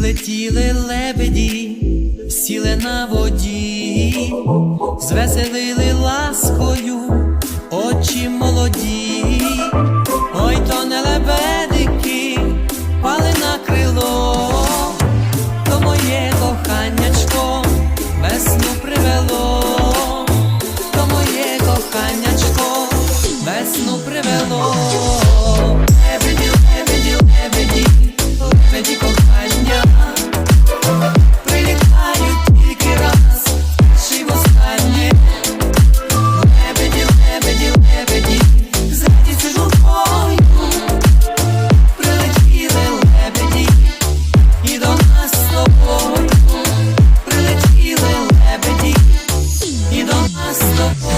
Прилетіли лебеді, сіли на воді, звеселили ласкою. Aslı